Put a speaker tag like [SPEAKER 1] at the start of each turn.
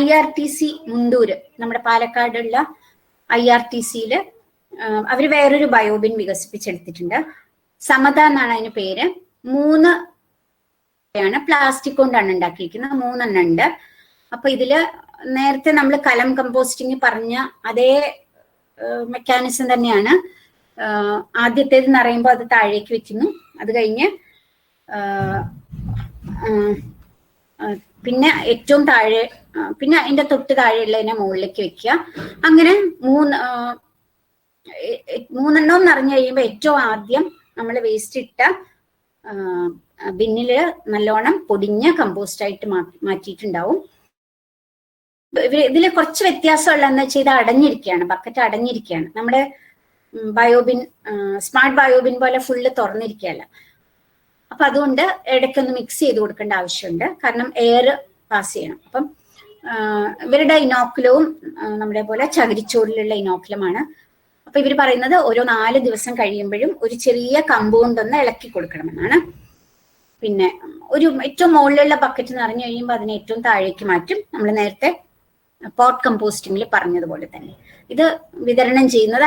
[SPEAKER 1] I R T C Mundur നമ്മുടെ പാലക്കാടുള്ള I R T സിയിൽ അവർ വേറൊരു ബയോബിൻ വികസിപ്പിച്ചെടുത്തിട്ടുണ്ട്. സമത എന്നാണ് അതിന് പേര്. മൂന്ന് ആണ് പ്ലാസ്റ്റിക് കൊണ്ടാണ് ഉണ്ടാക്കിയിരിക്കുന്നത്. മൂന്നെണ്ണം ഉണ്ട്. അപ്പൊ ഇതിൽ നേരത്തെ നമ്മൾ കലം കമ്പോസ്റ്റിംഗ് പറഞ്ഞ അതേ മെക്കാനിസം തന്നെയാണ്. ആദ്യത്തേത് എന്ന് പറയുമ്പോൾ അത് താഴേക്ക് വെക്കുന്നു. അത് കഴിഞ്ഞ് പിന്നെ ഏറ്റവും താഴെ പിന്നെ അതിന്റെ തൊട്ട് താഴെയുള്ളതിനെ മുകളിലേക്ക് വെക്കുക. അങ്ങനെ മൂന്ന് മൂന്നെണ്ണം എന്ന് അറിഞ്ഞു കഴിയുമ്പോൾ ഏറ്റവും ആദ്യം നമ്മൾ വേസ്റ്റ് ഇട്ട ബിന്നിൽ നല്ലോണം പൊടിഞ്ഞ കമ്പോസ്റ്റ് ആയിട്ട് മാറ്റിയിട്ടുണ്ടാവും. ഇതിൽ കുറച്ച് കുറച്ച് വ്യത്യാസമുള്ളതെന്ന് വെച്ചാൽ ഇത് അടഞ്ഞിരിക്കുകയാണ് ബക്കറ്റ് അടഞ്ഞിരിക്കുകയാണ്. നമ്മുടെ bio bin smart bio bin പോലെ ഫുള്ള് തുറന്നിരിക്കുകയല്ല. അപ്പൊ അതുകൊണ്ട് ഇടയ്ക്കൊന്ന് മിക്സ് ചെയ്ത് കൊടുക്കേണ്ട ആവശ്യമുണ്ട്. കാരണം എയർ പാസ് ചെയ്യണം. അപ്പം ഇവരുടെ ഇനോക്കുലവും നമ്മുടെ പോലെ ചകിരിച്ചോറിലുള്ള ഇനോക്കുലമാണ്. അപ്പൊ ഇവർ പറയുന്നത് ഓരോ നാല് ദിവസം കഴിയുമ്പോഴും ഒരു ചെറിയ കമ്പൗണ്ട് ഒന്ന് ഇളക്കി കൊടുക്കണമെന്നാണ്. പിന്നെ ഒരു ഏറ്റവും മുകളിലുള്ള ബക്കറ്റ് നിറഞ്ഞു കഴിയുമ്പോൾ അതിനെ ഏറ്റവും താഴേക്ക് മാറ്റും. നമ്മൾ നേരത്തെ പോട്ട് കമ്പോസ്റ്റിംഗിൽ പറഞ്ഞതുപോലെ തന്നെ. ഇത് വിതരണം ചെയ്യുന്നത്